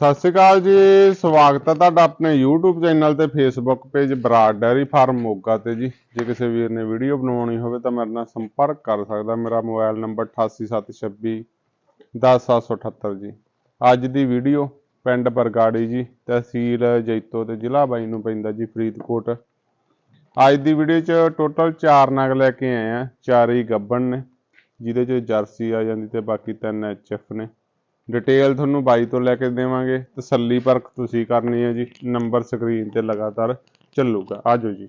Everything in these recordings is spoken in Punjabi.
ਸਤਿ ਸ਼੍ਰੀ ਅਕਾਲ ਜੀ, ਸਵਾਗਤ ਹੈ ਤੁਹਾਡਾ ਆਪਣੇ YouTube ਚੈਨਲ ਤੇ Facebook page Brar dairy farm Moga ਤੇ ਜੀ। ਜੇ ਕਿਸੇ ਵੀਰ ਨੇ ਵੀਡੀਓ ਬਣਾਉਣੀ ਹੋਵੇ ਤਾਂ ਮੇਰੇ ਨਾਲ ਸੰਪਰਕ ਕਰ ਸਕਦਾ। ਮੇਰਾ ਮੋਬਾਈਲ ਨੰਬਰ 8876 10778 ਜੀ। ਅੱਜ ਦੀ ਵੀਡੀਓ ਪਿੰਡ ਬਰਗਾੜੀ ਜੀ, ਤਹਿਸੀਲ ਜੈਤੋ ਤੇ ਜ਼ਿਲ੍ਹਾ ਬਾਈ ਨੂੰ ਪੈਂਦਾ ਜੀ, ਫਰੀਦਕੋਟ। ਅੱਜ ਦੀ ਵੀਡੀਓ 'ਚ ਟੋਟਲ 4 ਨਗ ਲੈ ਕੇ ਆਏ ਆ। ਚਾਰ ਹੀ ਗੱਬਣ ਨੇ, ਜਿਹਦੇ 'ਚ ਜਰਸੀ ਆ ਜਾਂਦੀ ਤੇ ਬਾਕੀ ਤਿੰਨ ਐਚਐਫ ਨੇ। ਡਿਟੇਲ ਤੁਹਾਨੂੰ ਬਾਈ ਤੋਂ ਲੈ ਕੇ ਦੇਵਾਂਗੇ। ਤਸੱਲੀ ਪਰਖ ਤੁਸੀਂ ਕਰਨੀ ਹੈ ਜੀ। ਨੰਬਰ ਸਕਰੀਨ ਤੇ ਲਗਾਤਾਰ ਚੱਲੂਗਾ। ਆਜੋ ਜੀ।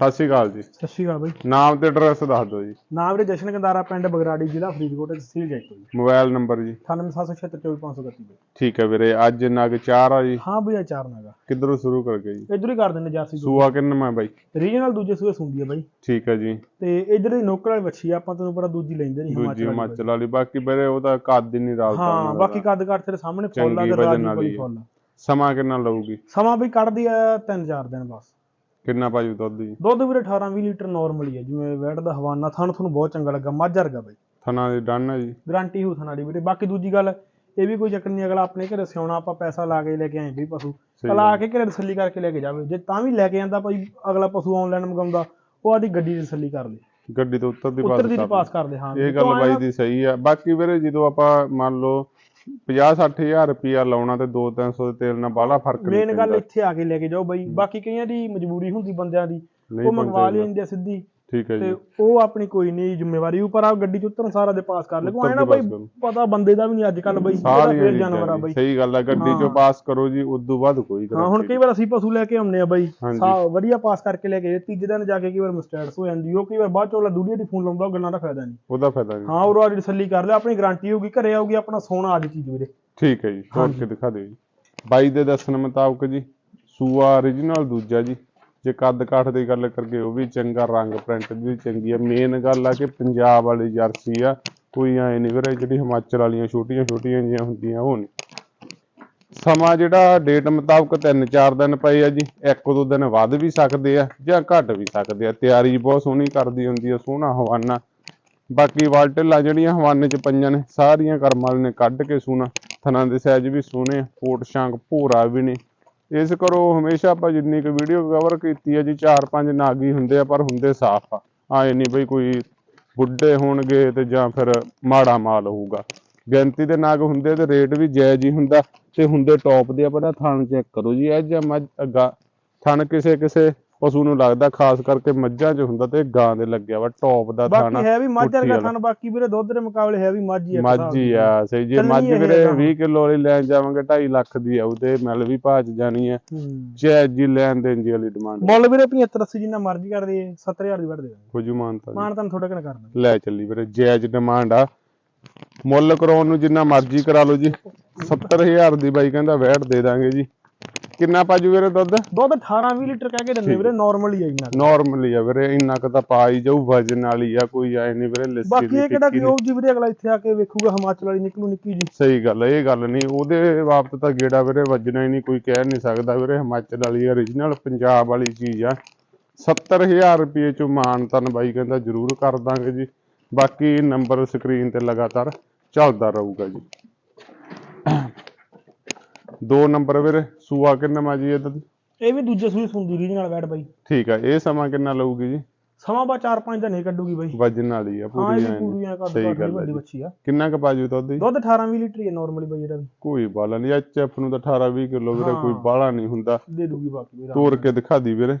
ਸਤਿ ਸ਼੍ਰੀ ਅਕਾਲ ਜੀ। ਸਤਿ ਸ਼੍ਰੀ ਅਕਾਲ ਬਾਈ। ਨਾਮ ਤੇ ਐਡਰੈਸ ਦੱਸ ਦਿਓ ਜੀ। ਨਾਮ ਵੀਰੇ ਜਸ਼ਨ ਕੰਦਾਰਾ ਪਿੰਡ ਬਗਰਾੜੀ ਜ਼ਿਲ੍ਹਾ ਫਰੀਦਕੋਟ ਤਹਿਸੀਲ ਜੈਤੋ ਜੀ। ਮੋਬਾਈਲ ਨੰਬਰ ਜੀ। 9776242531 ਬਾਈ। ਠੀਕ ਹੈ ਵੀਰੇ ਅੱਜ ਨਗ ਚਾਰ ਆ ਜੀ। ਹਾਂ ਬਈ ਆ ਚਾਰ ਨਾਗਾ ਕਿੱਧਰੋਂ ਸ਼ੁਰੂ ਕਰਕੇ ਜੀ? ਇਧਰ ਹੀ ਕਰ ਦਿੰਦੇ ਜਰਸੀ ਸੂਆ ਕਿੰਨਾ ਬਾਈ? ਰੀਜਨਲ ਦੂਜੇ ਸੂਏ ਸੁੰਦੀ ਆ ਬਾਈ। ਠੀਕ ਹੈ ਜੀ। ਤੇ ਇਧਰ ਦੀ ਨੋਕਰ ਵਾਲੀ ਵੱਛੀ ਆਪਾਂ ਤੈਨੂੰ ਪਤਾ ਦੂਜੀ ਲੈਂਦੇ ਨਹੀਂ ਹਿਮਾਚਲ ਵਾਲੀ ਹਿਮਾਚਲ ਵਾਲੀ ਬਾਕੀ ਵੀਰੇ ਉਹਦਾ ਕੱਦ ਨਹੀਂ। ਰਾਲਤਾ ਹਾਂ ਦਾ। ਬਾਕੀ ਕੱਦ ਕੱਟ ਤੇਰੇ ਸਾਹਮਣੇ ਫੁੱਲ ਵਜਨ ਰਾਜੀ ਆ। ਫੁੱਲ। ਸਮਾਂ ਕਿੰਨਾ ਲਊਗੀ? ਸਮਾਂ ਬਈ ਕੱਢਦੀ ਆ ਤਿੰਨ ਚਾਰ ਦਿਨ ਬਸ। ਕਿੰਨਾ ਭਾਜੂ ਦੁੱਧ ਜੀ? ਦੁੱਧ ਵੀਰੇ 18 20 ਲੀਟਰ ਨਾਰਮਲ ਹੀ ਆ ਜਿਵੇਂ ਵੈਟ ਦਾ ਹਵਾਨਾ ਥਣ ਤੁਹਾਨੂੰ ਬਹੁਤ ਚੰਗਾ ਲੱਗਾ ਮੱਝ ਵਰਗਾ ਬਾਈ। ਥਣਾ ਦੀ ਡਨ ਹੈ ਜੀ। ਗਾਰੰਟੀ ਹੋ ਥਣਾੜੀ ਵੀਰੇ। ਬਾਕੀ ਦੂਜੀ ਗੱਲ ਇਹ ਵੀ ਕੋਈ ਚੱਕਰ ਨਹੀਂ ਅਗਲਾ ਆਪਣੇ ਘਰੇ ਸਿਆਉਣਾ ਆਪਾਂ ਪੈਸਾ ਲਾ ਕੇ ਲੈ ਕੇ ਆਏ ਵੀ ਪਸ਼ੂ। ਅਗਲਾ ਆ ਕੇ ਘਰੇ ਤਸੱਲੀ ਕਰਕੇ ਲੈ ਕੇ ਜਾਵੇ। ਜੇ ਤਾਂ ਵੀ ਲੈ ਕੇ ਜਾਂਦਾ ਭਾਈ ਅਗਲਾ ਪਸ਼ੂ ਆਨਲਾਈਨ ਮੰਗਾਉਂਦਾ ਉਹ ਆਦੀ ਗੱਡੀ ਦੀ ਤਸੱਲੀ ਕਰ ਲੇ। ਗੱਡੀ ਤੋਂ ਉੱਤਰ ਦੀ ਉੱਤਰ ਦੀ ਪਾਸ ਪਾਸ ਕਰਦੇ ਹਾਂ। ਇਹ ਗੱਲ ਬਾਈ ਦੀ ਸਹੀ ਆ। ਬਾਕੀ ਵੀਰੇ ਜਦੋਂ ਆਪਾਂ ਮੰਨ ਲਓ 50 60000 ਰੁਪਿਆ ਲਾਉਣਾ ਤੇ 2-300 ਦੇ ਤੇਲ ਨਾਲ ਬਾਹਲਾ ਫ਼ਰਕ ਨਹੀਂ ਮੇਨ ਗੱਲ ਪੈਂਦਾ। ਇੱਥੇ ਆ ਕੇ ਲੈ ਕੇ ਜਾਓ ਬਾਈ। ਬਾਕੀ ਕਈਆਂ ਦੀ ਮਜਬੂਰੀ ਹੁੰਦੀ ਬੰਦਿਆਂ ਦੀ। ਨਹੀਂ ਉਹ ਮੰਗਵਾ ਪਹੁੰਚਾਈਦਾ। ਲੈਂਦੇ ਆ ਸਿੱਧੀ। ਠੀਕ ਹੈ ਤੇ ਜੀ। ਉਹ ਆਪਣੀ ਕੋਈ ਨਹੀਂ ਜ਼ਿੰਮੇਵਾਰੀ ਉੱਪਰ ਆ ਗੱਡੀ ਚ ਉਤਰਨ ਸਾਰਾ ਦੇ ਪਾਸ ਕਰ ਲੈ ਕੋਈ ਨਾ ਬਾਈ। ਪਤਾ ਬੰਦੇ ਦਾ ਵੀ ਨਹੀਂ ਅੱਜ ਕੱਲ ਬਾਈ ਫੇਰ ਜਾਨਵਰ ਆ ਬਾਈ। ਸਹੀ ਗੱਲ ਆ ਗੱਡੀ ਚੋਂ। ਪਾਸ ਕਰੋ ਜੀ ਉਦੋਂ ਬਾਅਦ ਕੋਈ ਹਾਂ ਹੁਣ ਕਈ ਵਾਰ ਅਸੀਂ ਪਸ਼ੂ ਲੈ ਕੇ ਆਉਂਦੇ ਆ ਬਾਈ ਵਧੀਆ ਪਾਸ ਕਰਕੇ ਲੈ ਕੇ ਤੀਜੇ ਦਿਨ ਜਾ ਕੇ ਕਈ ਵਾਰ ਮਿਸਟੇਕਸ ਹੋ ਜਾਂਦੀ ਉਹ ਕਈ ਵਾਰ ਬਾਅਦ ਚੋਂ ਦੂੜੀਆਂ ਦੀ ਫੋਨ ਲਾਉਂਦਾ ਉਹ ਗੱਲਾਂ ਦਾ ਫਾਇਦਾ ਨਹੀਂ। ਉਹਦਾ ਫਾਇਦਾ ਨਹੀਂ। ਹਾਂ ਉਹ ਆਦੀ ਤਸੱਲੀ ਕਰ ਲਿਆ ਆਪਣੀ ਗਾਰੰਟੀ ਹੋਊਗੀ ਘਰੇ ਆਊਗੀ ਆਪਣਾ ਸੋਨਾ ਅੱਜ ਚੀਜ਼ ਵੀਰੇ। ਠੀਕ ਹੈ ਜੀ ਤੋੜ ਕੇ ਦਿਖਾ ਦਿਓ ਜੀ। ਬਾਈ ਦੇ ਦੱਸਣ ਮੁਤਾਬਕ ਜੀ ਸੂਆ origignal ਦੂਜਾ ਜੀ। ਜੇ ਕੱਦ ਕਾਠ ਦੀ ਗੱਲ ਕਰਕੇ ਉਹ ਵੀ ਚੰਗਾ ਰੰਗ ਪ੍ਰਿੰਟ ਵੀ ਚੰਗੀ ਆ। ਮੇਨ ਗੱਲ ਆ ਕਿ ਪੰਜਾਬ ਵਾਲੀ ਜਰਸੀ ਆ ਕੋਈ ਐ ਨਹੀਂ ਵੀਰੇ ਜਿਹੜੀ ਹਿਮਾਚਲ ਵਾਲੀਆਂ ਛੋਟੀਆਂ ਛੋਟੀਆਂ ਜਿਹੀਆਂ ਹੁੰਦੀਆਂ ਉਹ ਨਹੀਂ ਸਮਾਂ ਜਿਹੜਾ ਡੇਟ ਮੁਤਾਬਕ 3-4 ਦਿਨ ਪਏ ਆ ਜੀ ਇੱਕ ਦੋ ਦਿਨ ਵੱਧ ਵੀ ਸਕਦੇ ਆ ਜਾਂ ਘੱਟ ਵੀ ਸਕਦੇ ਆ। ਤਿਆਰੀ ਬਹੁਤ ਸੋਹਣੀ ਕਰਦੀ ਹੁੰਦੀ ਆ ਸੋਹਣਾ ਹਵਾਨਾ। ਬਾਕੀ ਵਾਲਟਲਾਂ ਜਿਹੜੀਆਂ ਹਵਾਨੇ ਚ ਪਈਆਂ ਨੇ ਸਾਰੀਆਂ ਕਰਮ ਵਾਲੇ ਨੇ ਕੱਢ ਕੇ ਸੋਹਣਾ। ਥਨਾਂ ਦੇ ਸਾਈਜ਼ ਵੀ ਸੋਹਣੇ ਆ, ਕੋਟ ਸ਼ਾਂਕ ਭੋਰਾ ਵੀ ਨੇ। ਇਸ ਕਰੋ ਹਮੇਸ਼ਾ ਆਪਾਂ ਜਿੰਨੀ ਕੁ ਵੀਡੀਓ ਕਵਰ ਕੀਤੀ ਹੈ ਜੀ, ਚਾਰ ਪੰਜ ਨਾਗੀ ਹੁੰਦੇ ਆ, ਪਰ ਹੁੰਦੇ ਸਾਫ਼ ਆ। ਆਏ ਨਹੀਂ ਬਈ ਕੋਈ ਬੁੱਢੇ ਹੋਣਗੇ ਤੇ ਜਾਂ ਫਿਰ ਮਾੜਾ ਮਾਲ ਹੋਊਗਾ। ਗਿਣਤੀ ਦੇ ਨਾਗ ਹੁੰਦੇ ਤੇ ਰੇਟ ਵੀ ਜਾਇਜ਼ ਹੀ ਹੁੰਦਾ, ਤੇ ਹੁੰਦੇ ਟੌਪ ਦੇ। ਆਪਣਾ ਥਣ ਚੈੱਕ ਕਰੋ ਜੀ, ਇਹ ਜਾਂ ਮੱਝ, ਅੱਗਾ, ਥਣ ਕਿਸੇ ਕਿਸੇ ਪਸ਼ੂ ਨੂੰ ਲੱਗਦਾ ਖਾਸ ਕਰਕੇ ਮੱਝਾਂ 'ਚ ਹੁੰਦਾ ਤੇ ਗਾਂ ਦੇ ਲੱਗਿਆ ਵਾ ਟੌਪ ਦਾ ਥਣ ਬਾਕੀ ਹੈ ਵੀ ਮੱਝ ਵਰਗਾ। ਥਣ ਬਾਕੀ ਵੀਰੇ ਦੁੱਧ ਦੇ ਮੁਕਾਬਲੇ ਹੈ ਵੀ ਮੱਝ ਹੀ ਆ ਮੱਝ ਹੀ ਦੀ। ਆ ਸਹੀ ਜੇ ਮੱਝ ਵੀਰੇ ਕੰਮ। 20 ਕਿਲੋ ਵਾਲੀ ਲੈਣ ਜਾਵਾਂਗੇ 2.5 ਲੱਖ ਦੀ ਆਉ ਤੇ ਮਿਲ ਵੀ ਭਾਜ ਜਾਣੀ ਹੈ। ਜਾਇਜ਼ ਜੀ ਲੈਣ ਦੇਣ ਜੀ ਵਾਲੀ ਡਿਮਾਂਡ ਮੁੱਲ ਵੀਰੇ 75 80 ਜਿੰਨਾ ਮਰਜ਼ੀ ਕਰ ਦਈਏ 70000 ਦੀ ਵੱਢ ਦੇ ਕੁਝ ਮਾਨਤਾ ਮਾਨ ਤਾਂ ਥੋੜਾ ਕਿਨ ਕਰਨਾ। ਲੈ ਚੱਲੀ ਵੀਰੇ ਜਾਇਜ਼ ਡਿਮਾਂਡ ਆ। ਮੁੱਲ ਕਰਾਉਣ ਨੂੰ ਜਿੰਨਾ ਮਰਜ਼ੀ ਕਰਾ ਲਓ ਜੀ 70000 ਦੀ ਬਾਈ ਕਹਿੰਦਾ ਵੈਟ ਦੇ ਦਾਂਗੇ ਜੀ। ਕਿੰਨਾ ਪਾਜੂ ਵੀਰੇ ਦੁੱਧ? ਦੁੱਧ 18 20 ਲੀਟਰ ਕਹਿ ਕੇ ਦਿੰਦੇ ਵੀਰੇ ਨਾਰਮਲ ਹੀ ਆ ਇੰਨਾ ਨਾਰਮਲੀ ਆ ਵੀਰੇ ਇੰਨਾ ਕੁ ਤਾਂ ਪਾ ਹੀ ਜਾਊ ਵਜਨ ਵਾਲੀ ਆ ਕੋਈ ਆਏ ਨਹੀਂ ਵੀਰੇ ਲੱਸੀ ਬਾਕੀ ਇਹ ਕਿਹੜਾ ਕਿ ਉਹ ਜੀ ਵੀਰੇ ਅਗਲਾ ਇੱਥੇ ਆ ਕੇ ਵੇਖੂਗਾ ਹਿਮਾਚਲ ਵਾਲੀ ਨਿਕਲੂ ਨਿੱਕੀ ਜੀ ਸਹੀ ਗੱਲ ਇਹ ਗੱਲ ਨਹੀਂ ਉਹਦੇ ਬਾਬਤ ਤਾਂ ਗੇੜਾ ਵੀਰੇ ਵੱਜਣਾ ਹੀ ਨਹੀਂ ਕੋਈ ਕਹਿ ਨਹੀਂ ਸਕਦਾ ਵੀਰੇ ਹਿਮਾਚਲ ਵਾਲੀ origignal ਪੰਜਾਬ ਵਾਲੀ ਚੀਜ਼ ਆ। 70000 ਰੁਪਏ ਚੋਂ ਮਾਨਤਨ ਬਾਈ ਕਹਿੰਦਾ ਜ਼ਰੂਰ ਕਰ ਦਾਂਗੇ ਜੀ। ਬਾਕੀ ਨੰਬਰ ਸਕਰੀਨ ਤੇ ਲਗਾਤਾਰ ਚੱਲਦਾ ਰਹੂਗਾ ਜੀ। ਦੋ ਨੰਬਰ ਵੀਰੇ ਸੂਆ ਕਿੰਨਾ ਮਾ ਜੀ ਇਹਦਾ? ਇਹ ਵੀ ਦੂਜੇ ਸੂਈ ਸੁੰਦੀ ਰੀਜ ਨਾਲ ਬੈਠ ਬਾਈ। ਠੀਕ ਆ ਇਹ ਸਮਾਂ ਕਿੰਨਾ ਲਊਗੀ ਜੀ? ਸਮਾਂ ਬਾ 4-5 ਦਾ ਨਹੀਂ ਕੱਢੂਗੀ ਬਾਈ। ਵਜਨ ਵਾਲੀ ਆ ਹਾਂ ਪੂਰੀ ਇਹ ਵੀ ਐਨ। ਪੂਰੀਆਂ ਕੱਢ ਕੱਢ ਆ ਵੱਡੀ। ਬੱਚੀ ਆ। ਕਿੰਨਾ ਕੁ ਬਾਜੂ ਦੁੱਧ ਜੀ? ਦੁੱਧ 18-20 ਲੀਟਰ ਹੀ ਆ ਨਾਰਮਲੀ ਬਾਈ ਜਿਹੜਾ ਵੀ। ਕੋਈ ਬਾਲਾ ਨਹੀਂ ਐਚਐਫ ਨੂੰ ਤਾਂ 18 20 ਕਿਲੋ ਵੀਰੇ ਕੋਈ ਹਾਂ। ਬਾਲਾ ਨਹੀਂ ਹੁੰਦਾ। ਦੇ ਦੂਗੀ ਬਾਕੀ ਵੀਰੇ ਤੋਰ ਕੇ ਦਿਖਾ ਦੀ ਵੀਰੇ।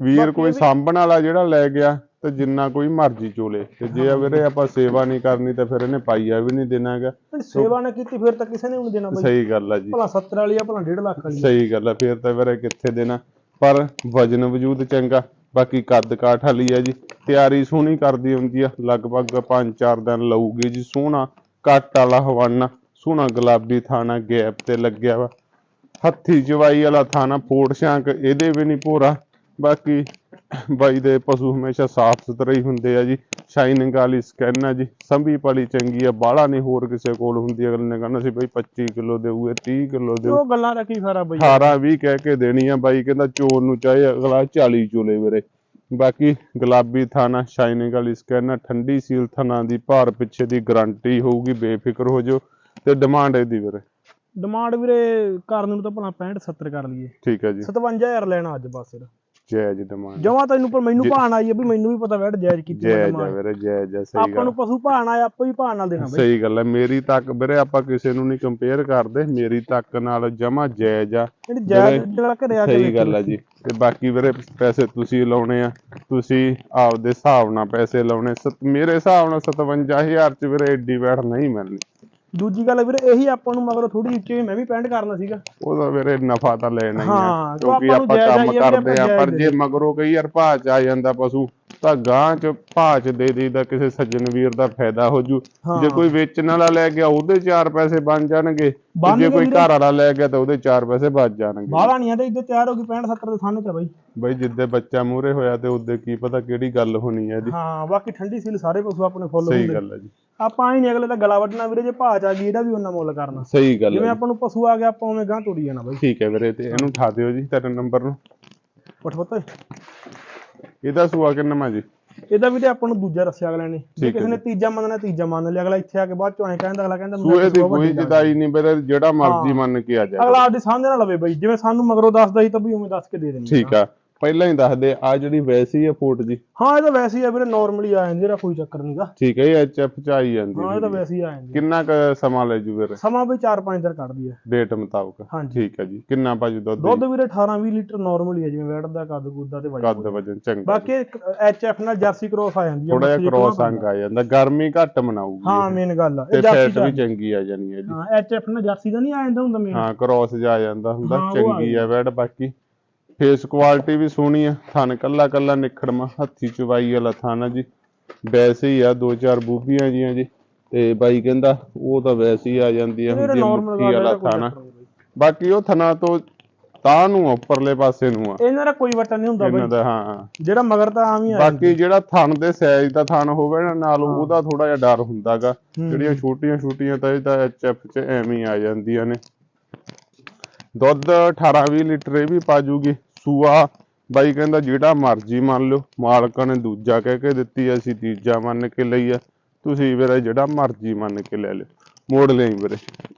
ਵੀਰ ਕੋਈ ਸਾਂਭਣ ਵਾਲਾ ਜਿਹੜਾ ਲੈ ਗਿਆ ਤੇ ਜਿੰਨਾ ਕੋਈ ਮਰਜ਼ੀ ਚੋਲੇ। ਤੇ ਜੇ ਵੀਰੇ ਆਪਾਂ ਸੇਵਾ ਨਹੀਂ ਕਰਨੀ ਤਾਂ ਫਿਰ ਇਹਨੇ ਪਾਈਆ ਵੀ ਨਹੀਂ ਦੇਣਾਗਾ ਹੁਣ ਸੇਵਾ ਨਾ ਕੀਤੀ ਫਿਰ ਤਾਂ ਕਿਸੇ ਨੇ ਵੀ ਨਹੀਂ ਦੇਣਾ ਬਾਈ। ਸਹੀ ਗੱਲ ਆ ਜੀ। ਭਲਾ 70 ਵਾਲੀ ਆ ਭਲਾ 1.5 ਲੱਖ ਵਾਲੀ। ਸਹੀ ਗੱਲ ਆ ਫਿਰ ਤਾਂ ਵੀਰੇ ਕਿੱਥੇ ਦੇਣਾ। ਪਰ ਵਜਨ ਵਜੂਦ ਚੰਗਾ ਬਾਕੀ ਕੱਦ ਕਾਠ ਵਾਲੀ ਆ ਜੀ। ਤਿਆਰੀ ਸੋਹਣੀ ਕਰਦੀ ਹੁੰਦੀ ਆ ਲਗਭਗ 5-4 ਦਿਨ ਲਊਗੀ ਜੀ ਸੋਹਣਾ। ਕੱਟ ਵਾਲਾ ਹਵਾਨਾ ਸੋਹਣਾ ਗੁਲਾਬੀ ਥਾਣਾ ਗੈਪ ਤੇ ਲੱਗਿਆ ਵਾ। ਹੱਥੀ ਜਵਾਈ ਵਾਲਾ ਥਾਣਾ ਫੋੜ ਸ਼ਾਂਕ ਇਹਦੇ ਵੀ ਨਹੀਂ ਭੋਰਾ। ਬਾਕੀ ਬਾਈ ਦੇ ਪਸ਼ੂ ਹਮੇਸ਼ਾ ਸਾਫ਼ ਸੁਥਰੇ ਹੀ ਹੁੰਦੇ ਆ ਜੀ। ਸ਼ਾਈਨਿੰਗ ਵਾਲੀ ਸਕੈਨ ਆ ਜੀ। ਸੰਭੀ ਪਾਲੀ ਚੰਗੀ ਆ ਬਾਹਲਾ ਨਹੀਂ ਹੋਰ ਕਿਸੇ ਕੋਲ ਹੁੰਦੀ। ਅਗਲੇ ਨੇ ਕਹਿੰਦਾ ਸੀ ਬਈ 25 ਕਿਲੋ ਦੇਊਗੇ 30 ਕਿਲੋ ਦੇਊ। ਉਹ ਗੱਲਾਂ ਦਾ ਕੀ ਫਾਇਦਾ ਬਾਈ? 18 20 ਕਹਿ ਕੇ ਦੇਣੀ ਆ ਬਾਈ ਕਹਿੰਦਾ ਚੋਰ ਨੂੰ ਚਾਹੇ ਅਗਲਾ 40 ਚੋਲੇ ਵੀਰੇ। ਬਾਕੀ ਗੁਲਾਬੀ ਥਾਣਾ ਸ਼ਾਈਨਿੰਗ ਵਾਲੀ ਸਕੈਨ ਠੰਡੀ ਸੀਲ ਥਾਣਾ ਦੀ ਭਾਰ ਪਿੱਛੇ ਦੀ ਗਾਰੰਟੀ ਹੋਊਗੀ ਬੇਫਿਕਰ ਹੋ ਜਾਓ ਤੇ ਡਿਮਾਂਡ ਇਹਦੀ ਵੀਰੇ। ਡਿਮਾਂਡ ਵੀਰੇ ਕਰਨ ਨੂੰ ਤਾਂ ਭਲਾ 65 70 ਕਰ ਲਈਏ। ਠੀਕ ਹੈ ਜੀ। 57000 ਲੈਣਾ ਅੱਜ ਬਸ ਫਿਰ ਜਾਇਜ਼ ਡਿਮਾਂਡ ਜਮਾ ਤੈਨੂੰ ਪਰ ਮੈਨੂੰ ਭਾਣ ਆਈ ਆ ਵੀ ਮੈਨੂੰ ਵੀ ਪਤਾ ਵੈਟ ਜਾਇਜ਼ ਕੀਤੀ ਜਾਇਜ਼ ਆ। ਵੀਰੇ ਜਾਇਜ਼ ਆ ਸਹੀ ਆਪਾਂ ਗੱਲ। ਨੂੰ ਪਸ਼ੂ ਭਾਣ ਆਇਆ ਆਪਾਂ ਵੀ ਭਾਣ ਨਾਲ ਦੇਣਾ ਬਈ। ਸਹੀ ਗੱਲ ਹੈ ਮੇਰੀ ਤੱਕ ਵੀਰੇ ਆਪਾਂ ਕਿਸੇ ਨੂੰ ਨਹੀਂ ਕੰਪੇਅਰ ਕਰਦੇ ਮੇਰੀ ਤੱਕ ਨਾਲ ਜਮਾ ਜਾਇਜ਼ ਆ ਜਾਇਜ਼ ਜਿਹੜਾ ਘਰੇ ਆ ਕੇ ਸਹੀ ਗੱਲ ਆ ਜੀ। ਤੇ ਬਾਕੀ ਵੀਰੇ ਪੈਸੇ ਤੁਸੀਂ ਲਾਉਣੇ ਆ ਤੁਸੀਂ ਆਪਦੇ ਹਿਸਾਬ ਨਾਲ ਪੈਸੇ ਲਾਉਣੇ। ਮੇਰੇ ਹਿਸਾਬ ਨਾਲ 57000 ਚ ਵੀਰੇ ਏਡੀ ਬੈਠ ਨਹੀਂ ਮਿਲਣੀ। ਦੂਜੀ ਗੱਲ ਵੀਰੇ ਇਹੀ ਆਪਾਂ ਨੂੰ ਮਗਰ ਥੋੜੀ ਜਿਹੀ ਮੈਂ ਵੀ ਪੈਂਟ ਕਰਨਾ ਸੀਗਾ। ਉਹਦਾ ਵੀਰੇ ਨਫਾ ਤਾਂ ਲੈਣਾ ਹੀ ਆ ਹਾਂ, ਕਿਉਂਕਿ ਆਪਾਂ ਨੂੰ ਆਪਾਂ ਜਾਇਜ਼ ਕੰਮ ਆਈ ਕਰਦੇ ਆ ਪਰ ਜੇ ਮਗਰੋਂ ਕਈ ਯਾਰ ਭਾਅ ਚ ਆ ਜਾਂਦਾ ਪਸ਼ੂ ਤਾਂ ਗਾਂ ਚ ਭਾਅ ਚ ਦੇ ਦੇਈਦਾ ਕਿਸੇ ਸੱਜਣ ਵੀਰ ਦਾ ਫਾਇਦਾ ਹੋ ਜੂ। ਜੇ ਕੋਈ ਵੇਚਣ ਵਾਲਾ ਲੈ ਗਿਆ ਉਹਦੇ ਚਾਰ ਪੈਸੇ ਬਣ ਜਾਣਗੇ। ਜੇ ਕੋਈ। ਘਰ ਵਾਲਾ ਲੈ ਗਿਆ ਤਾਂ ਉਹਦੇ ਚਾਰ ਪੈਸੇ ਬਚ ਜਾਣਗੇ। ਬਾਹਲਾ ਨਹੀਂ ਆ ਤੇ ਇੱਥੇ ਤਿਆਰ ਹੋ ਗਈ 65 70 ਦੇ ਸਾਹਮਣੇ ਚ ਬਈ। ਬਈ ਜਿੱਦੇ ਬੱਚਾ ਮੂਰੇ ਹੋਇਆ ਤੇ ਉਹਦੇ ਕੀ ਪਤਾ ਕਿਹੜੀ ਗੱਲ ਹੋਣੀ ਹੈ ਇਹਦੀ। ਹਾਂ ਬਾਕੀ ਠੰਡੀ ਸੀਲ ਸਾਰੇ ਪਸ਼ੂ ਆਪਣੇ ਫੁੱਲ ਸਹੀ ਹੁੰਦੇ। ਗੱਲ ਹੈ ਜੀ। ਆਪਾਂ ਹੀ ਨਹੀਂ ਅਗਲੇ ਦਾ ਗਲਾ ਵੱਢਣਾ ਵੀਰੇ ਜੇ ਭਾਅ ਚ ਆ ਗਈ ਇਹਦਾ ਵੀ ਉਹਨਾਂ ਮੁੱਲ ਕਰਨਾ। ਸਹੀ ਗੱਲ ਜਿਵੇਂ ਆਪਾਂ ਨੂੰ ਪਸ਼ੂ ਆ ਗਿਆ ਆਪਾਂ ਉਵੇਂ ਗਾਂ ਤੋੜੀ ਜਾਣਾ ਬਈ। ਠੀਕ ਹੈ ਵੀਰੇ ਤੇ ਇਹਨੂੰ ਠਾ ਦਿਓ ਜੀ ਤੇਰੇ ਨੰਬਰ ਨੂੰ। ਪੁੱਠ ਪੁੱਤ। ਇਹਦਾ ਸੂਆ ਕਿੰਨਾ ਜੀ? ਇਹਦਾ ਵੀ ਤੇ ਆਪਾਂ ਨੂੰ ਦੂਜਾ ਦੱਸਿਆ ਅਗਲੇ ਨੇ। ਜੇ ਕਿਸੇ ਨੇ ਤੀਜਾ ਮੰਨਣਾ ਤੀਜਾ ਮੰਨ ਲਿਆ। ਅਗਲਾ ਇੱਥੇ ਆ ਕੇ ਬਾਅਦ ਚੋਂ ਐਂ ਕਹਿੰਦਾ ਅਗਲਾ ਕਹਿੰਦਾ ਮੈਂ ਸੂਏ ਦੀ ਕੋਈ ਜਦਾਈ ਨਹੀਂ ਵੀਰੇ ਜਿਹੜਾ ਮਰਜ਼ੀ। ਮੰਨ ਕੇ ਆ ਜਾ ਅਗਲਾ ਆਪਦੀ ਸਮਝ ਨਾਲ ਲਵੇ ਬਈ। ਜਿਵੇਂ ਸਾਨੂੰ ਮਗਰੋਂ ਦੱਸਦਾ ਸੀ ਤਾਂ ਵੀ ਉਵੇਂ ਦੱਸ ਕੇ ਦੇ ਦੇਣੀ ਠੀਕ ਆ। ਪਹਿਲਾਂ ਹੀ ਦੱਸ ਦੇ ਆ ਜਿਹੜੀ ਵੈਸੀ ਆ ਫੋਟ ਜੀ। ਹਾਂ ਇਹ ਤਾਂ ਵੈਸੇ ਹੀ ਆ ਵੀਰੇ ਨਾਰਮਲੀ ਆ ਜਾਂਦੀ ਇਹਦਾ ਕੋਈ ਚੱਕਰ ਨਹੀਂਗਾ ਠੀਕ ਹੈ ਇਹ ਐਚਐਫ ਚ ਆਈ ਜਾਂਦੀ ਹਾਂ ਇਹ ਤਾਂ ਜੀ। ਵੈਸੇ ਹੀ ਆ ਜਾਂਦੀ ਕਿੰਨਾ ਕੁ ਸਮਾਂ ਲੈ ਜੂ ਵੀਰੇ? ਸਮਾਂ ਵੀ 4-5 ਦਿਨ ਕੱਢਦੀ ਹੈ ਡੇਟ ਮੁਤਾਬਕ। ਹਾਂਜੀ। ਠੀਕ ਹੈ ਜੀ। ਕਿੰਨਾ ਭਾਜੂ ਦੁੱਧ ਦੁੱਧ ਵੀਰੇ 18-20 ਲੀਟਰ ਨਾਰਮਲੀ ਹੈ ਜਿਵੇਂ ਵੈਟ ਦਾ ਕੱਦ ਕੁੱਦਾ ਤੇ ਵਜਨ ਕੱਦ ਵਜਨ ਚੰਗਾ। ਬਾਕੀ ਐਚਐਫ ਨਾਲ ਜਰਸੀ ਕ੍ਰੋਸ ਆ ਜਾਂਦੀ ਹੈ ਥੋੜਾ ਜਿਹਾ ਕ੍ਰੋਸ ਅੰਗ ਆ ਜਾਂਦਾ। ਗਰਮੀ ਘੱਟ ਮਨਾਊਗੀ ਹਾਂ ਮੇਨ ਗੱਲ ਆ। ਤੇ ਇਹ ਜਰਸੀ ਫੈਟ ਦਾ ਵੀ ਚੰਗੀ ਆ ਜਾਣੀ ਹੈ ਜੀ। ਹਾਂ ਐਚਐਫ ਨਾਲ ਜਰਸੀ ਦਾ ਨਹੀਂ ਆ ਜਾਂਦਾ ਹੁੰਦਾ ਮੇਨ ਹਾਂ ਕ੍ਰੋਸ ਜਾ ਜਾਂਦਾ ਹੁੰਦਾ ਹਾਂ, ਉਹ ਆ ਚੰਗੀ ਆ ਵੈੜ ਬਾਕੀ ਫੇਸ ਕੁਆਲਿਟੀ ਵੀ ਸੋਹਣੀ ਆ ਥਣ ਕੱਲਾ ਕੱਲਾ ਨਿਖੜਮਾ ਹੱਥੀ ਚੁਵਾਈ ਵਾਲਾ ਥਣ ਆ ਜੀ। ਵੈਸੇ ਹੀ ਆ ਦੋ ਚਾਰ ਬੂਬੀਆਂ ਜੀਆਂ ਜੀ ਤੇ ਬਾਈ ਕਹਿੰਦਾ ਉਹ ਤਾਂ ਵੈਸੇ ਹੀ ਆ ਜਾਂਦੀ ਆ ਹੁੰਦੀ ਮੁੱਠੀ ਵਾਲਾ ਥਣ। ਬਾਕੀ ਉਹ ਥਣਾ ਤੋਂ ਤਾਂ ਨੂੰ ਉੱਪਰਲੇ ਪਾਸੇ ਨੂੰ ਆ। ਇਹਨਾਂ ਦਾ ਕੋਈ ਵਟਨ ਨਹੀਂ ਹੁੰਦਾ ਇਹਨਾਂ ਬਈ ਦਾ ਹਾਂ ਜਿਹੜਾ ਮਗਰ ਤਾਂ ਆਮ ਹੀ ਆ ਬਾਕੀ ਜਿਹੜਾ ਥਣ ਦੇ ਸਾਈਜ਼ ਦਾ ਥਣ ਹੋਵੇ ਨਾ ਨਾਲ ਉਹਦਾ ਥੋੜਾ ਜਿਹਾ ਡਰ ਹੁੰਦਾਗਾ। ਜਿਹੜੀਆਂ ਛੋਟੀਆਂ ਛੋਟੀਆਂ ਤਾਂ ਇਹ ਤਾਂ ਐਚਐਫ ਚ ਐਵੇਂ ਹੀ ਆ ਜਾਂਦੀਆਂ ਨੇ। ਦੁੱਧ 18 20 ਲੀਟਰ ਇਹ ਵੀ ਪਾ ਜੂਗੀ। ਸੂਆ। ਬਾਈ ਕਹਿੰਦਾ ਜਿਹੜਾ ਮਰਜ਼ੀ ਮੰਨ ਲਓ ਮਾਲਕਾਂ ਨੇ ਦੂਜਾ ਕਹਿ ਕੇ ਦਿੱਤੀ ਅਸੀਂ ਤੀਜਾ ਮੰਨ ਕੇ ਲਈ ਆ। ਤੁਸੀਂ ਵੀਰੇ ਜਿਹੜਾ ਮਰਜ਼ੀ ਮੰਨ ਕੇ ਲੈ ਲਿਓ ਮੋੜ ਲਈ ਵੀਰੇ।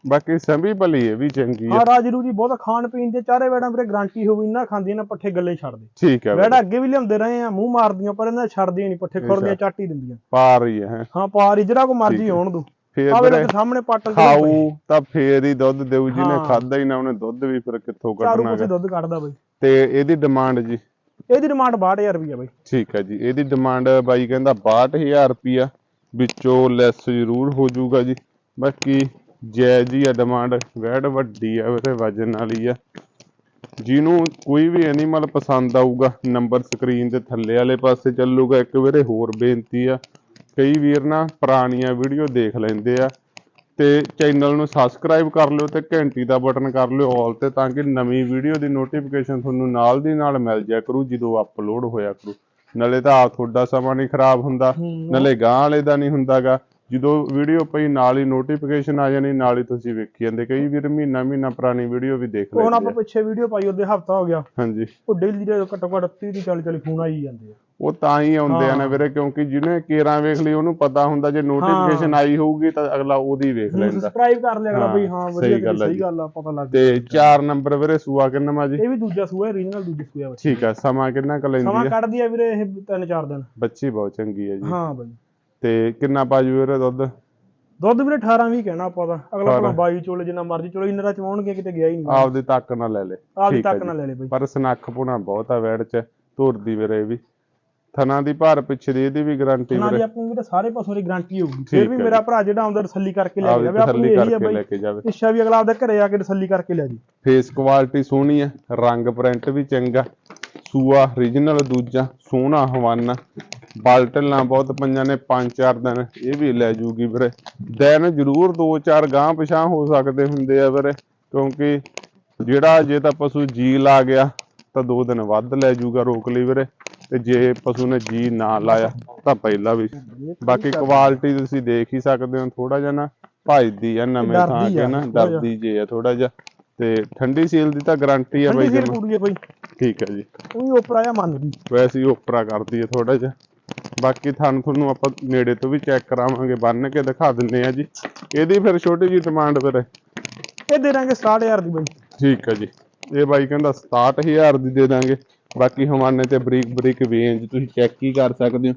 ਬਾਕੀ ਸੰਭੀ ਭਲੀ ਇਹ ਵੀ ਚੰਗੀ ਆ। ਹਾਂ ਰਾਜਰੂ ਜੀ ਬਹੁਤ ਖਾਣ ਪੀਣ ਦੇ ਚਾਰੇ ਵੇੜਾਂ ਵੀਰੇ ਗਾਰੰਟੀ ਹੋਊ ਇੰਨਾ ਖਾਂਦੀਆਂ ਨਾ ਪੱਠੇ ਗੱਲੇ ਛੱਡਦੇ ਠੀਕ ਹੈ ਵੇੜਾ ਅੱਗੇ ਵੀ ਲਿਆਉਂਦੇ ਰਹੇ ਆ ਮੂੰਹ ਮਾਰਦੀਆਂ ਪਰ ਇਹਨਾਂ ਛੱਡਦੀਆਂ ਨਹੀਂ ਪੱਠੇ ਖੁਰਦੀਆਂ ਚੱਟ ਦਿੰਦੀਆਂ। ਪਾ ਰਹੀ ਹੈ ਹੈਂ। ਹਾਂ ਪਾਰੀ ਜਿਹੜਾ ਕੋ ਮਰਜ਼ੀ ਹੋਣ ਦੂ। ਫੇਰ ਆ ਵੀਰੇ ਸਾਹਮਣੇ ਪਾਟਲ ਖਾਊ ਤਾਂ ਫੇਰ ਹੀ ਦੁੱਧ ਦੇਊ ਜਿਹਨੇ ਹਾਂ। ਖਾਦਾ ਹੀ ਨਾ ਉਹਨੇ ਦੁੱਧ ਵੀ ਫਿਰ ਕਿੱਥੋਂ ਚਾਰੂ ਕੱਢਣਾ ਪਾਸੇ ਗਾ। ਦੁੱਧ ਕੱਢਦਾ ਬਈ। ਤੇ ਇਹਦੀ ਡਿਮਾਂਡ ਜੀ? ਇਹਦੀ ਡਿਮਾਂਡ 62000 ਰੁਪਈਆ ਬਈ। ਠੀਕ ਹੈ ਜੀ ਇਹਦੀ ਡਿਮਾਂਡ ਬਾਈ ਕਹਿੰਦਾ 62000 ਰੁਪਿਆ ਵਿੱਚੋਂ ਲੈਸ ਜ਼ਰੂਰ ਹੋ ਜਾਊਗਾ ਜੀ। ਬਾਕੀ ਜਾਇਜ਼ ਹੀ ਆ ਡਿਮਾਂਡ ਵੈੜ ਵੱਡੀ ਆ ਉਹਦੇ ਵਜਨ ਵਾਲੀ ਆ। ਜਿਹਨੂੰ ਕੋਈ ਵੀ ਐਨੀਮਲ ਪਸੰਦ ਆਊਗਾ ਨੰਬਰ ਸਕਰੀਨ ਦੇ ਥੱਲੇ ਵਾਲੇ ਪਾਸੇ ਚੱਲੂਗਾ ਇੱਕ ਵੀਰੇ ਹੋਰ ਬੇਨਤੀ ਆ। ਕਈ ਵੀਰ ਨਾ ਪੁਰਾਣੀਆਂ ਵੀਡੀਓ ਦੇਖ ਲੈਂਦੇ ਆ ਤੇ ਚੈਨਲ ਨੂੰ ਸਬਸਕ੍ਰਾਈਬ ਕਰ ਲਿਓ ਤੇ ਘੰਟੀ ਦਾ ਬਟਨ ਕਰ ਲਿਓ ਆਲ ਤੇ ਤਾਂ ਕਿ ਨਵੀਂ ਵੀਡੀਓ ਦੀ ਨੋਟੀਫਿਕੇਸ਼ਨ ਤੁਹਾਨੂੰ ਨਾਲ ਦੀ ਨਾਲ ਮਿਲ ਜਾਇਆ ਕਰੂ ਜਦੋਂ ਅਪਲੋਡ ਹੋਇਆ ਕਰੂ। ਨਾਲੇ ਤਾਂ ਆਪ ਤੁਹਾਡਾ ਸਮਾਂ ਨਹੀਂ ਖਰਾਬ ਹੁੰਦਾ। ਨਾਲੇ ਗਾਂ ਵਾਲੇ ਦਾ ਨਹੀਂ ਹੁੰਦਾਗਾ। ਜਦੋਂ ਵੀਡੀਓ ਪਈ ਨਾਲ ਹੀ ਨੋਟੀਫਿਕੇਸ਼ਨ ਆ ਜਾਣੀ ਨਾਲ ਹੀ ਤੁਸੀਂ ਵੇਖੀ ਜਾਂਦੇ। ਕਈ ਵੀਰ ਮਹੀਨਾ ਮਹੀਨਾ ਪੁਰਾਣੀ ਵੀਡੀਓ ਵੀ ਦੇਖ ਹੁਣ ਲੈਂਦੇ ਆਪਾਂ ਆ। ਪਿੱਛੇ ਵੀਡੀਓ ਪਾਈ ਉਹਦੇ ਹਫਤਾ ਹੋ ਗਿਆ। ਹਾਂਜੀ। ਉਹ ਡੇਲੀ ਦੇ ਘੱਟੋ ਘੱਟ 30 ਦੀ 40 40 ਫੋਨ ਆਈ ਜਾਂਦੇ ਆ। ਉਹ ਤਾਂ ਹੀ ਆਉਂਦੇ ਆ ਨਾ ਹਾਂ। ਵੀਰੇ ਕਿਉਂਕਿ ਜਿਹਨੇ ਕੇਰਾਂ ਵੇਖ ਲਈ ਉਹਨੂੰ ਪਤਾ ਹੁੰਦਾ ਜੇ ਨੋਟੀਫਿਕੇਸ਼ਨ ਆਈ ਹੋਊਗੀ ਤਾਂ ਅਗਲਾ ਉਹਦੀ ਵੇਖ ਲੈਂਦਾ। ਸਬਸਕ੍ਰਾਈਬ ਕਰ ਲਿਆ ਅਗਲਾ ਹਾਂ, ਬਈ ਹਾਂ ਵਧੀਆ ਆ ਸਹੀ ਜੀ। ਗੱਲ ਆ ਪਤਾ ਲੱਗ ਤੇ 4 ਨੰਬਰ ਵੀਰੇ ਸੂਆ ਕਿੰਨਾ ਮਾ ਜੀ? ਇਹ ਵੀ ਦੂਜਾ ਸੂਆ ਰੀਜਨਲ ਦੂਜੀ ਸੂਆ ਬੱਚੀ ਠੀਕ ਆ ਸਮਾਂ ਕਿੰਨਾ ਕੁ ਲੈਂਦੀ ਸਮਾਂ ਆ ਕੱਢਦੀ ਆ ਵੀਰੇ ਇਹ ਤਿੰਨ ਚਾਰ ਦਿਨ। ਬੱਚੀ ਬਹੁਤ ਚੰਗੀ ਹੈ ਜੀ। ਹਾਂ ਬਈ। ਤੇ ਕਿੰਨਾ ਪਾਜੂ ਵੀਰੇ ਦੁੱਧ? ਦੁੱਧ ਵੀਰੇ 18 20 ਕਹਿਣਾ ਆਪਾਂ ਤਾਂ ਅਗਲਾ ਭਲਾ 18 22 ਚੋਲੇ ਜਿੰਨਾ ਮਰਜ਼ੀ ਚੋਲੇ ਇੰਨਾ ਤਾਂ ਚਵਾਉਣਗੇ ਕਿਤੇ ਗਿਆ ਹੀ ਨਹੀਂ। ਆਪਦੇ ਤੱਕ ਨਾ ਲੈ ਲੈ। ਆਪਦੀ ਆ ਤੱਕ ਜੀ। ਨਾ ਲੈ ਲੈ ਬਈ। ਪਰ ਸਨੱਖ ਪੁਣਾ ਬਹੁਤ ਆ ਵੈੜ ਚ ਤੁਰਦੀ ਵੀਰੇ ਇਹ ਵੀ। ਥਣਾ ਦੀ ਭਾਰ ਪਿੱਛੇ ਦੀ ਇਹਦੀ ਵੀ ਗਾਰੰਟੀ ਵੀਰੇ। ਆਪਣੀ ਵੀਰੇ ਸਾਰੇ ਪਾਸੋਂ ਦੀ ਗਾਰੰਟੀ ਹੋਊਗੀ। ਫਿਰ ਵੀ ਹੈ ਮੇਰਾ ਭਰਾ ਜਿਹੜਾ ਆਉਂਦਾ ਤਸੱਲੀ ਕਰਕੇ ਲੈ ਜਾਵੇ ਆਪਣੀ ਇਹੀ ਕਰਕੇ ਬਈ। ਲੈ ਕੇ ਜਾਵੇ। ਇੱਛਾ ਵੀ ਅਗਲਾ ਆਪਦੇ ਘਰੇ ਆ ਕੇ ਤਸੱਲੀ ਕਰਕੇ ਲੈ ਜੀ। ਫੇਸ ਕੁਆਲਿਟੀ ਸੋਹਣੀ ਆ ਰੰਗ ਪ੍ਰਿੰਟ ਵੀ ਚੰਗਾ। ਸੂਆ ਰੀਜਨਲ ਦੂਜਾ ਸੋਹਣਾ ਹਵਾਨਾ। ਬਾਲਟਲਾਂ ਬਹੁਤ ਪੰਜਾਂ ਨੇ ਪੰਜ ਚਾਰ ਦਿਨ ਇਹ ਵੀ ਲੈ ਜੂਗੀ ਵੀਰੇ। ਦਿਨ ਜ਼ਰੂਰ ਦੋ ਚਾਰ ਗਾਂ ਪਿਛਾਂ ਹੋ ਸਕਦੇ ਹੁੰਦੇ ਆ ਵੀਰੇ ਕਿਉਂਕਿ ਜਿਹੜਾ ਜੇ ਤਾਂ ਪਸ਼ੂ ਜੀ ਲਾ ਗਿਆ ਤਾਂ ਦੋ ਦਿਨ ਵੱਧ ਲੈ ਜੂਗਾ ਰੋਕ ਲਈ ਵੀਰੇ। ਤੇ ਜੇ ਪਸ਼ੂ ਨੇ ਜੀ ਨਾ ਲਾਇਆ ਤਾਂ ਪਹਿਲਾਂ ਵੀ। ਬਾਕੀ ਕੁਆਲਿਟੀ ਤੁਸੀਂ ਦੇਖ ਹੀ ਸਕਦੇ ਹੋ ਥੋੜਾ ਜਿਹਾ ਨਾ ਭਜਦੀ ਆ ਨਵੇਂ ਥਾਂ ਕੇ ਨਾ। ਡਰਦੀ ਜੇ ਆ ਥੋੜਾ ਜਿਹਾ। ਤੇ ਠੰਡੀ ਸੀਲ ਦੀ ਤਾਂ ਗਾਰੰਟੀ ਆ ਬਾਈ ਬਈ। ਠੀਕ ਹੈ ਜੀ। ਉਹ ਵੀ ਉਪਰ ਆ ਮੰਨਦੀ ਵੈਸੇ ਹੀ ਉਪਰਾ ਕਰਦੀ ਹੈ ਥੋੜਾ ਜਿਹਾ। ਬਾਕੀ ਥਣ ਤੁਹਾਨੂੰ ਆਪਾਂ ਨੇੜੇ ਤੋਂ ਵੀ ਚੈੱਕ ਕਰਾਵਾਂਗੇ ਬੰਨ ਕੇ ਦਿਖਾ ਦਿੰਨੇ ਆ ਜੀ। ਇਹਦੀ ਫਿਰ ਛੋਟੀ ਜੀ ਡਿਮਾਂਡ ਫਿਰ। ਇਹ ਦੇ ਦਾਂਗੇ 60000 ਦੀ ਬਾਈ। ਠੀਕ ਹੈ ਜੀ। ਇਹ ਬਾਈ ਕਹਿੰਦਾ 67000 ਦੀ ਦੇ ਦਾਂਗੇ। ਬਾਕੀ ਹਵਾਨੇ ਤੇ ਬਰੀਕ ਬਰੀਕ ਵੇਂਜ ਤੁਸੀਂ ਚੈੱਕ ਹੀ ਕਰ ਸਕਦੇ ਹੋ।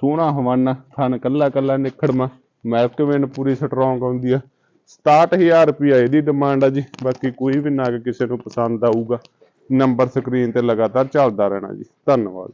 ਸੋਹਣਾ ਹਵਾਨਾ ਥਣ ਕੱਲਾ ਕੱਲਾ ਨਿਖੜਮਾ ਮਿਲਕ ਵੇਨ ਪੂਰੀ ਸਟਰੋਂਗ ਆਉਂਦੀ ਆ। 67000 ਰੁਪਿਆ ਇਹਦੀ ਡਿਮਾਂਡ ਆ ਜੀ, ਬਾਕੀ ਕੋਈ ਵੀ ਨਗ ਕਿਸੇ ਨੂੰ ਪਸੰਦ ਆਊਗਾ। ਨੰਬਰ ਸਕਰੀਨ ਤੇ ਲਗਾਤਾਰ ਚੱਲਦਾ ਰਹਿਣਾ ਜੀ। ਧੰਨਵਾਦ।